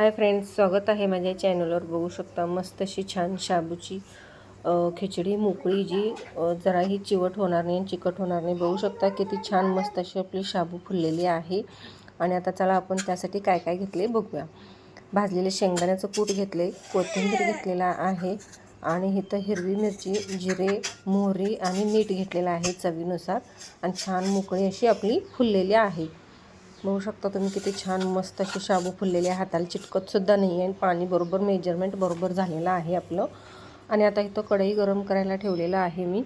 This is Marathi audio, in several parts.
हाय फ्रेंड्स स्वागत आहे माझ्या चॅनलवर. बघू शकता मस्त अशी छान शाबूची खिचडी मोकळी जी जराही चिवट होणार नाही आणि चिकट होणार नाही. बघू शकता किती छान मस्त अशी आपली शाबू फुललेली आहे. आणि आता चला आपण त्यासाठी काय काय घेतले बघूया. भाजलेले शेंगदाण्याचं कूट घेतले कोथिंबीर घेतलेला आहे आणि इथं हिरवी मिरची जिरे मोहरी आणि मीठ घेतलेलं आहे चवीनुसार. आणि छान मोकळी अशी आपली फुललेली आहे. बघू शकता तुम्ही किती छान मस्त अशी शाबू फुललेले आहे. हाताला चिटकतसुद्धा नाही आहे आणि पाणी बरोबर मेजरमेंट बरोबर झालेलं आहे आपलं. आणि आता इथं कढई गरम करायला ठेवलेलं आहे मी.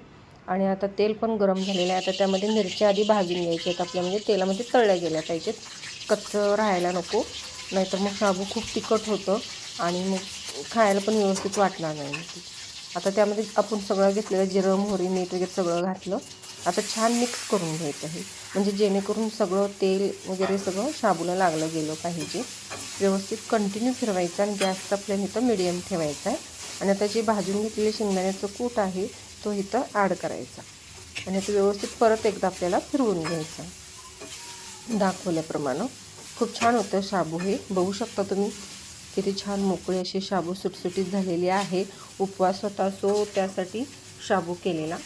आणि आता तेल पण गरम झालेलं आहे. आता त्यामध्ये मिरच्या आधी भाजून घ्यायच्या आहेत आपल्या. म्हणजे तेलामध्ये तळल्या गेल्या पाहिजेत. कच्चं राहायला नको. नाहीतर मग शाबू खूप तिखट होतं आणि मग खायला पण व्यवस्थित वाटणार नाही. आता त्यामध्ये आपण सगळं घेतलेलं जिरं मोहरी मीठ वगैरे सगळं घातलं. आता छान मिक्स करून घ्यायचं आहे. म्हणजे जेणेकरून सगळं तेल वगैरे सगळं शाबूला लागलं गेलं पाहिजे. व्यवस्थित कंटिन्यू फिरवायचं आणि गॅसचा फ्लेम इथं मिडियम ठेवायचा आहे. आणि आता जे भाजून घेतलेले शेंगदाण्याचं कूट आहे तो इथं ॲड करायचा. आणि आता व्यवस्थित परत एकदा आपल्याला फिरवून घ्यायचा. दाखवल्याप्रमाणे. खूप छान होतं शाबू हे. बघू शकता तुम्ही. किती छान मोकळी अशी शाबू सुटसुटीत झालेली आहे. उपवास होता सो त्यासाठी शाबू केलेला.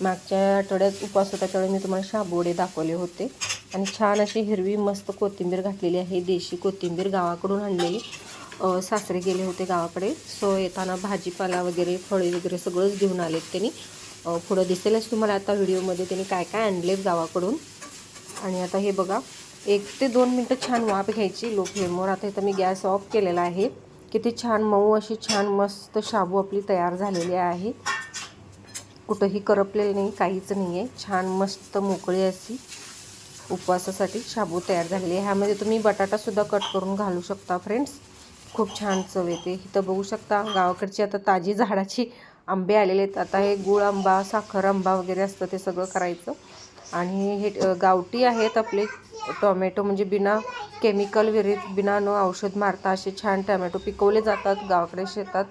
मागच्या आठवड्यात उपवास होता त्यावेळी मी तुम्हाला शाबूवडे दाखवले होते. आणि छान अशी हिरवी मस्त कोथिंबीर घातलेली आहे देशी कोथिंबीर गावाकडून आणलेली. सासरे गेले होते गावाकडे. सो येताना भाजीपाला वगैरे फळे वगैरे सगळंच घेऊन आलेत त्यांनी. पुढं दिसेलच तुम्हाला आता व्हिडिओमध्ये त्यांनी काय काय आणलेत गावाकडून. आणि आता हे बघा एक ते दोन मिनटं छान वाफ घ्यायची. लो फ्लेमवर. आता इथं मी गॅस ऑफ केलेला आहे. किती छान मऊ अशी छान मस्त शाबू आपली तयार झालेली आहे. कुठंही करपलेलं नाही काहीच नाही आहे. छान मस्त मोकळी अशी उपवासासाठी शाबू तयार झालेली आहे. ह्यामध्ये तुम्ही बटाटासुद्धा कट करून घालू शकता फ्रेंड्स खूप छान चव येते. इथं बघू शकता गावाकडची आता ताजी झाडाची आंबे आलेले आहेत. आता हे गुळ आंबा साखर आंबा वगैरे असतं ते सगळं करायचं. आणि हे गावठी आहेत आपले. टोमॅटो म्हणजे बिना केमिकल विहिरीत बिना न औषध मारता असे छान टोमॅटो पिकवले जातात गावाकडे शेतात.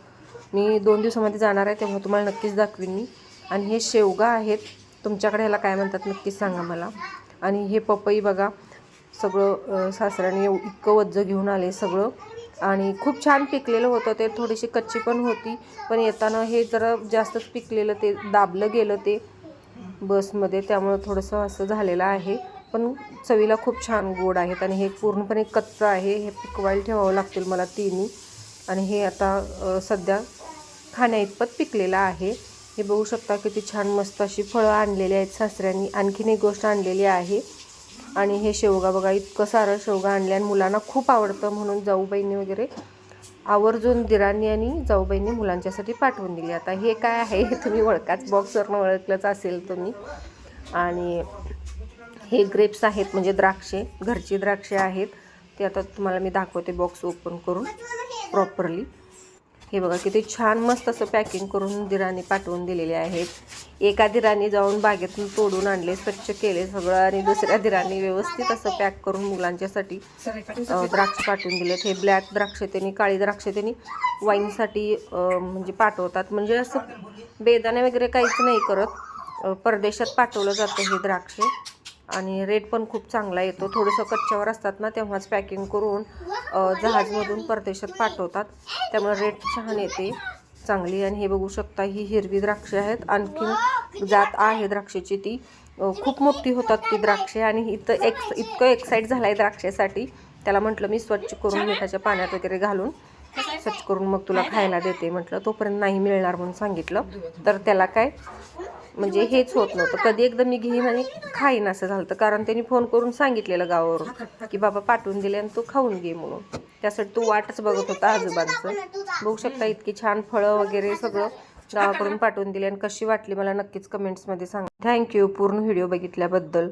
मी दोन दिवसामध्ये जाणार आहे तेव्हा तुम्हाला नक्कीच दाखवीन मी. आणि हे शेवगा आहेत. तुमच्याकडे ह्याला काय म्हणतात नक्कीच सांगा मला. आणि हे पपई बघा सगळं सासऱ्याने इतकं वज्ज घेऊन आले सगळं. आणि खूप छान पिकलेलं होतं. ते थोडीशी कच्ची पण होती. पण येताना हे जरा जास्तच पिकलेलं ते दाबलं गेलं ते बसमध्ये. त्यामुळं थोडंसं असं झालेलं आहे. पण चवीला खूप छान गोड आहेत. आणि हे पूर्णपणे कच्चं आहे. हे पिकवायला ठेवावं लागतील मला तिन्ही. आणि हे आता सध्या खाण्याइतपत पिकलेलं आहे. हे बघू शकता किती छान मस्त अशी फळं आणलेली आहेत सासऱ्यांनी. आणखीन एक गोष्ट आणलेली आहे. आणि हे शेवगा बघा इतकं सारं शेवगा आणले आणि मुलांना खूप आवडतं म्हणून जाऊबाईंनी वगैरे आवर्जून दिरांनी आणि जाऊबाईंनी मुलांच्यासाठी पाठवून दिली. आता हे काय आहे हे तुम्ही ओळखाच बॉक्सवरनं ओळखलंच असेल तुम्ही. आणि हे ग्रेप्स आहेत म्हणजे द्राक्षे घरची द्राक्षे आहेत. ते आता तुम्हाला मी दाखवते बॉक्स ओपन करून प्रॉपरली हे बघा किती छान मस्त असं पॅकिंग करून दिराने पाठवून दिलेले आहेत. एका दिराने जाऊन बागेतून तोडून आणले स्वच्छ केले सगळं आणि दुसऱ्या दिराने व्यवस्थित असं पॅक करून मुलांच्यासाठी द्राक्ष पाठवून दिलेत. हे ब्लॅक द्राक्ष त्यांनी काळी द्राक्ष त्यांनी वाईनसाठी म्हणजे पाठवतात. म्हणजे असं बेदाणे वगैरे काहीच नाही करत. परदेशात पाठवलं जातं हे द्राक्षे. आणि रेट पण खूप चांगला येतो. थोडंसं कच्च्यावर असतात ना तेव्हाच पॅकिंग करून जहाजमधून परदेशात पाठवतात. त्यामुळे रेट छान येते चांगली. आणि हे बघू शकता ही हिरवी द्राक्षे आहेत. आणखीन जात आहे द्राक्षाची ती. खूप मोठी होतात ती द्राक्षे. आणि इथं एक्स इतकं एक्साईट झालं आहे द्राक्षेसाठी. त्याला म्हटलं मी स्वच्छ करून मिठाच्या पाण्यात वगैरे घालून. स्वच्छ करून मग तुला खायला देते म्हटलं. तोपर्यंत नाही मिळणार म्हणून सांगितलं. तर त्याला काय? म्हणजे हेच होत नव्हतं. कधी एकदा मी घेईन आणि खाईन असं झालं तर कारण त्यांनी फोन करून सांगितलेलं गावावरून की बाबा पाठवून दिले आणि तू खाऊन घे म्हणून. त्यासाठी तू वाटच बघत होता आजोबांचं. बघू शकता इतकी छान फळं वगैरे सगळं गावाकडून पाठवून दिले आणि कशी वाटली मला नक्कीच कमेंट्समध्ये सांगा. थँक्यू पूर्ण व्हिडिओ बघितल्याबद्दल.